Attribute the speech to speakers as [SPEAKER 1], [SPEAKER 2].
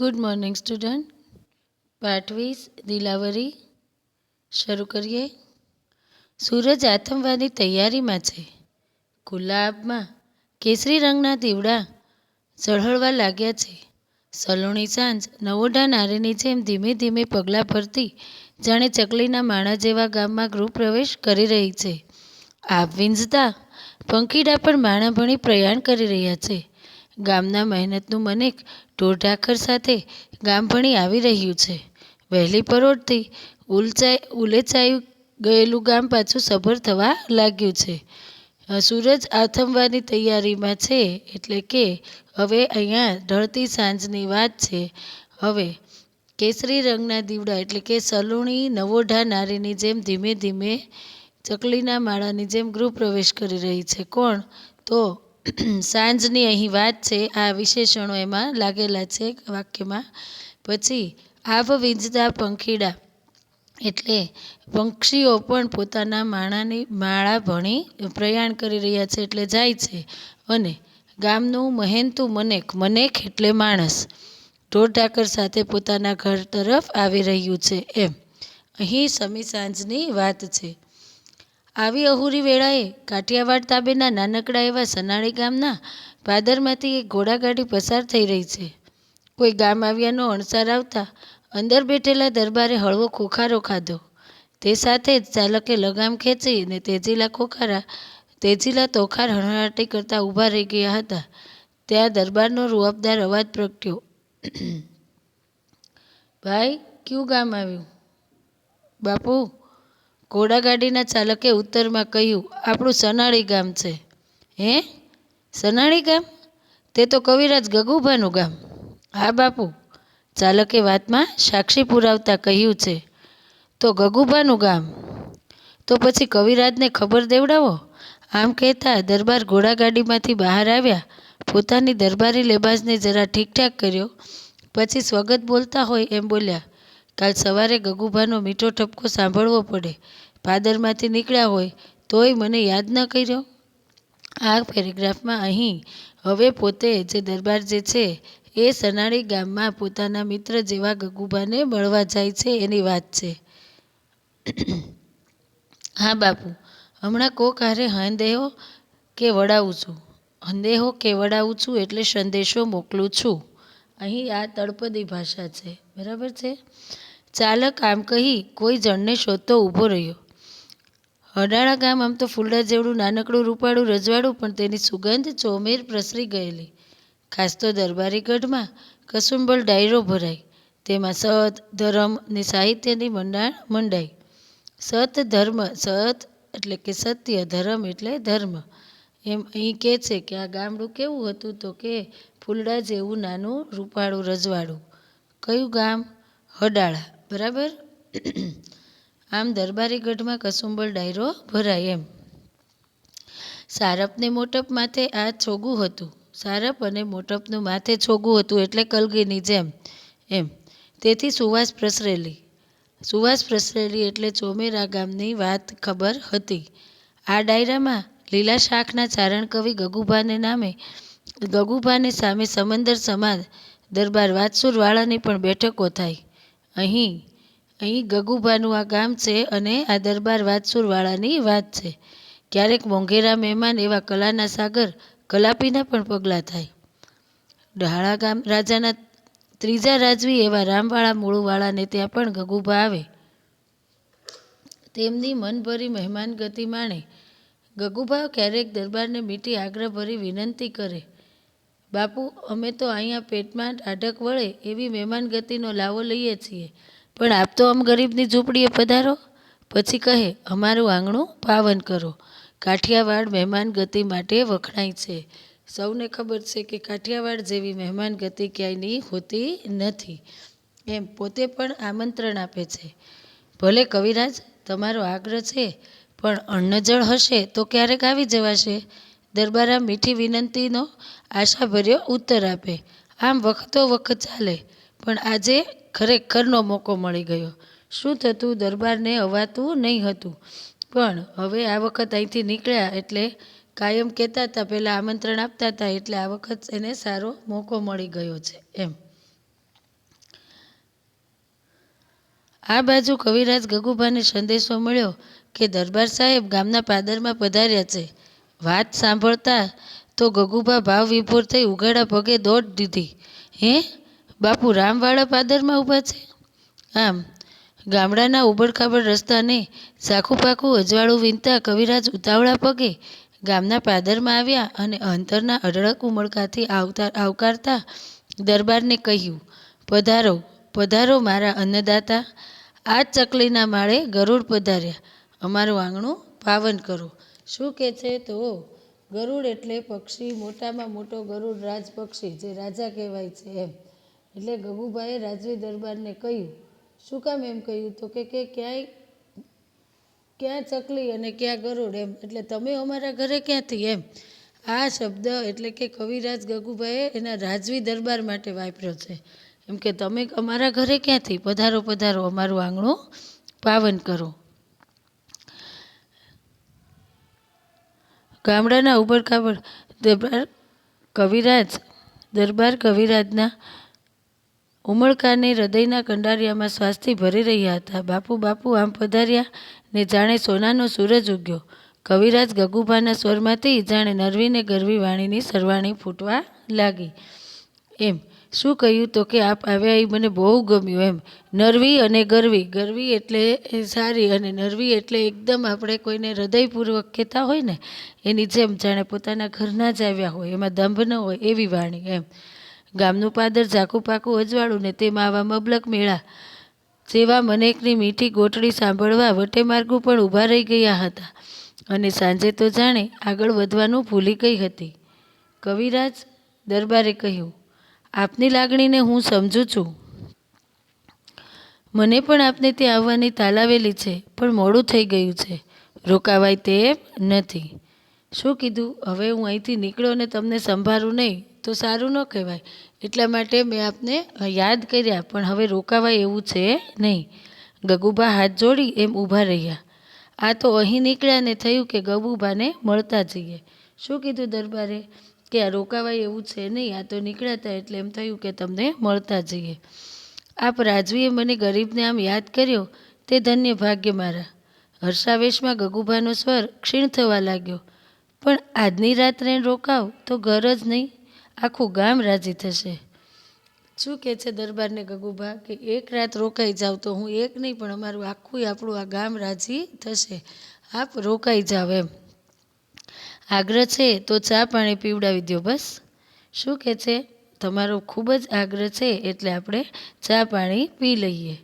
[SPEAKER 1] Good morning student પાઠ વીસ દિલાવરી શરૂ કરીએ. સૂરજ આથમવાની તૈયારીમાં છે. ગુલાબમાં કેસરી રંગના દીવડા ઝળહળવા લાગ્યા છે. સલોણી સાંજ નવોઢા નારીની જેમ ધીમે ધીમે પગલાં ભરતી જાણે ચકલીના માણા જેવા ગામમાં ગૃહપ્રવેશ કરી રહી છે. આપ વિંઝતા પંખીડા પણ માણા ભણી પ્રયાણ કરી રહ્યા છે. ગામના મહેનતનું મનેક ઢોરઢાખર સાથે ગામ ભણી આવી રહ્યું છે. વહેલી પરોઢથી ઉલચાઈ ઉલેચાઈ ગયેલું ગામ પાછું સભર થવા લાગ્યું છે. સૂરજ આથમવાની તૈયારીમાં છે એટલે કે હવે અહીંયા ઢળતી સાંજની વાત છે. હવે કેસરી રંગના દીવડા એટલે કે સલુણી નવોઢા નારીની જેમ ધીમે ધીમે ચકલીના માળાની જેમ ગૃહપ્રવેશ કરી રહી છે. કોણ? તો સાંજની અહીં વાત છે. આ વિશેષણો એમાં લાગેલા છે વાક્યમાં. પછી આવ વીંજતા પંખીડા. એટલે પક્ષીઓ પણ પોતાના માળાની માળા ભણી પ્રયાણ કરી રહ્યા છે એટલે જાય છે. અને ગામનું મહેનતું મનેક મનેક એટલે માણસ. ઢોર સાથે પોતાના ઘર તરફ આવી રહ્યું છે એમ. અહીં સમી સાંજની વાત છે. આવી અહુરી વેળાએ કાઠિયાવાડ તાબેના નાનકડા એવા સનાળી ગામના પાદરમાંથી એક ઘોડાગાડી પસાર થઈ રહી છે. કોઈ ગામ આવ્યાનો અણસાર આવતા અંદર બેઠેલા દરબારે હળવો ખોખારો ખાધો. તે સાથે જ ચાલકે લગામ ખેંચી અને તેજીલા ખોખારા, તેજીલા તોખાર હણહણાટી કરતા ઊભા રહી ગયા હતા. ત્યાં દરબારનો રૂઆબદાર અવાજ પ્રગટ્યો. ભાઈ, કયું ગામ આવ્યું? બાપુ ઘોડાગાડીના ચાલકે ઉત્તરમાં કહ્યું, આપણું સનાળી ગામ છે. હે? સનાળી ગામ? તે તો કવિરાજ ગગુભાનું ગામ. હા, બાપુ. ચાલકે વાતમાં સાક્ષી પુરાવતા કહ્યું છે, તો ગગુભાનું ગામ? તો પછી કવિરાજને ખબર દેવડાવો? આમ કહેતા દરબાર ઘોડાગાડીમાંથી બહાર આવ્યા, પોતાની દરબારી લેબાસને જરા ઠીકઠાક કર્યો, પછી સ્વગત બોલતા હોય એમ બોલ્યા કાલ સવારે ગગુભાનો મીઠો ઠપકો સાંભળવો પડે. પાદરમાંથી નીકળ્યા હોય, તોય મને યાદ ન કર્યો? આ પેરેગ્રાફમાં અહીં, હવે પોતે જે દરબાર જે છે, એ સનાળી ગામમાં પોતાના મિત્ર જેવા ગગુભાને મળવા જાય છે એની વાત છે. હા બાપુ, હમણાં કોક હારે હંદેહો કે વડાવું છું. હંદેહો કે વડાવું છું એટલે સંદેશો મોકલું છું. અહીં આ તળપદી ભાષા છે. બરાબર છે? ચાલક આમ કહી કોઈ જણને શોધતો ઊભો રહ્યો. હડાળા ગામ આમ તો ફૂલડા જેવડું નાનકડું રૂપાળું રજવાડું, પણ તેની સુગંધ ચોમેર પ્રસરી ગયેલી. ખાસ તો દરબારી ગઢમાં કસુંબલ ડાયરો ભરાય તેમાં સત, ધર્મ ને સાહિત્યની મંડાણ મંડાઈ. સત ધર્મ, સત એટલે કે સત્ય, ધર્મ એટલે ધર્મ. એમ અહીં કહે છે કે આ ગામડું કેવું હતું તો કે ફૂલડા જેવું નાનું રૂપાળું રજવાડું. કયું ગામ? હડાળા. બરાબર? આમ દરબારી ગઢમાં કસુંબલ ડાયરો ભરાય એમ. સારપને મોટપ માથે આ છોગું હતું. સારપ અને મોટપનું માથે છોગું હતું એટલે કલગીની જેમ, એમ. તેથી સુવાસ પ્રસરેલી. સુવાસ પ્રસરેલી એટલે ચોમેરા ગામની વાત ખબર હતી. આ ડાયરામાં લીલા શાખના ચારણ કવિ ગગુભાને નામે, ગગુભાને સામે સમંદર સમાજ દરબાર વાતસુરવાળાની પણ બેઠકો થાય. અહીં અહીં ગગુભાનું આ ગામ છે અને આ દરબાર વાતસુરવાળાની વાત છે. ક્યારેક મોંઘેરા મહેમાન એવા કલાના સાગર કલાપીના પણ પગલાં થાય. ડહાળા ગામ રાજાના ત્રીજા રાજવી એવા રામવાળા મૂળવાળાને ત્યાં પણ ગગુભા આવે. તેમની મનભરી મહેમાન ગતિ માણે ગગુભા ક્યારેક દરબારને મીઠી આગ્રહભરી વિનંતી કરે. બાપુ, અમે તો અહીંયા પેટમાં ટાઢક વળે એવી મહેમાન ગતિનો લાવો લઈએ છીએ. પણ આપ તો આમ ગરીબની ઝૂંપડીએ પધારો? પછી કહે, અમારું આંગણું પાવન કરો. કાઠિયાવાડ મહેમાન ગતિ માટે વખણાય છે. સૌને ખબર છે કે કાઠિયાવાડ જેવી મહેમાન ગતિ ક્યાંયની હોતી નથી. એમ પોતે પણ આમંત્રણ આપે છે. ભલે કવિરાજ, તમારો આગ્રહ છે, પણ અન્નજળ હશે તો ક્યારેક આવી જવાશે? દરબારા મીઠી વિનંતીનો આશાભર્યો ઉત્તર આપે. આમ વખતો વખત ચાલે, પણ આજે ખરેખરનો મોકો મળી ગયો. શું થતું? દરબારને અવાતું નહીં હતું. પણ હવે આ વખત અહીંથી નીકળ્યા એટલે કાયમ કહેતા હતા, પહેલાં આમંત્રણ આપતા હતા, એટલે આ વખત એને સારો મોકો મળી ગયો છે. એમ. આ બાજુ કવિરાજ ગગુભાને સંદેશો મળ્યો કે દરબાર સાહેબ ગામના પાદરમાં પધાર્યા છે. વાત સાંભળતા તો ગગુભા ભાવ વિભોર થઈ ઉઘાડા પગે દોડ દીધી. હે? બાપુ રામવાળા પાદરમાં ઊભા છે? આમ, ગામડાના ઉબડખાબડ રસ્તાને ઝાખું પાખું અજવાળું વીનતા કવિરાજ ઉતાવળા પગે ગામના પાદરમાં આવ્યા અને અંતરના અઢળક ઉમળકાથી આવતા, આવકારતા દરબારને કહ્યું, પધારો પધારો મારા અન્નદાતા. આ ચકલીના માળે ગરુડ પધાર્યા. અમારું આંગણું પાવન કરો. શું કહે છે તો? ગરુડ એટલે પક્ષી, મોટામાં મોટો ગરુડ રાજપક્ષી, જે રાજા કહેવાય છે એમ. એટલે ગગુભાઈએ રાજવી દરબારને કહ્યું, શું કામ એમ કહ્યું તો કે કે ક્યાંય, ક્યાં ચકલી અને ક્યાં ગરુડ એમ? એટલે તમે અમારા ઘરે ક્યાંથી એમ? આ શબ્દ એટલે કે કવિરાજ ગગુભાઈએ એના રાજવી દરબાર માટે વાપર્યો છે. એમ કે તમે અમારા ઘરે ક્યાંથી? પધારો પધારો, અમારું આંગણું પાવન કરો. ગામડાના ઉબડખાબડ દરબાર કવિરાજ, દરબાર કવિરાજના ઉમળકાને હૃદયના કંડારિયામાં શ્વાસથી ભરી રહ્યા હતા. બાપુ બાપુ, આમ પધાર્યા ને જાણે સોનાનો સૂરજ ઉગ્યો. કવિરાજ ગગુભાના સ્વરમાંથી જાણે નરવીને ગરવી વાણીની સરવાણી ફૂટવા લાગી. એમ શું કહ્યું તો કે આપ આવ્યા એ મને બહુ ગમ્યું એમ. નરવી અને ગરવી. ગરવી એટલે સારી અને નરવી એટલે એકદમ આપણે કોઈને હૃદયપૂર્વક કહેતા હોય ને, એની જેમ જાણે પોતાના ઘરના જ આવ્યા હોય, એમાં દંભ ન હોય એવી વાણી એમ. ગામનું પાદર ઝાકું પાકું અજવાળું ને તેમાં આવા મબલક મેળા. જેવા મનેકની મીઠી ગોટડી સાંભળવા વટે માર્ગું પણ ઊભા રહી ગયા હતા. અને સાંજે તો જાણે આગળ વધવાનું ભૂલી ગઈ હતી. કવિરાજ દરબારે કહ્યું આપની લાગણીને હું સમજું છું. મને પણ આપને ત્યાં આવવાની તાલાવેલી છે, પણ મોડું થઈ ગયું છે. રોકાવાય તેમ નથી. શું કીધું? હવે હું અહીંથી નીકળ્યો ને તમને સંભાળું નહીં, તો સારું ન કહેવાય. એટલા માટે મેં આપને યાદ કર્યા, પણ હવે રોકાવાય એવું છે નહીં. ગગુભા હાથ જોડી એમ ઊભા રહ્યા. આ તો અહીં નીકળ્યા ને થયું કે ગગુભાને મળતા જઈએ. શું કીધું દરબારે? કે આ રોકાવાય એવું છે નહીં, આ તો નીકળ્યા હતા એટલે એમ થયું કે તમને મળતા જઈએ. આપ રાજવીએ મને ગરીબને આમ યાદ કર્યો, તે ધન્ય ભાગ્ય મારા. હર્ષાવેશમાં ગગુભાનો સ્વર ક્ષીણ થવા લાગ્યો. પણ આજની રાત્રે રોકાવ તો ઘર જ નહીં, આખું ગામ રાજી થશે. શું કહે છે દરબારને ગગુભા કે એક રાત રોકાઈ જાવ તો હું એક નહીં, પણ અમારું આખું આપણું આ ગામ રાજી થશે. આપ રોકાઈ જાવ એમ. આગ્રહ છે, તો ચા પાણી પીવડાવી દો બસ. શું કહે છે? તમારો ખૂબ જ આગ્રહ છે, એટલે આપણે ચા પાણી પી લઈએ.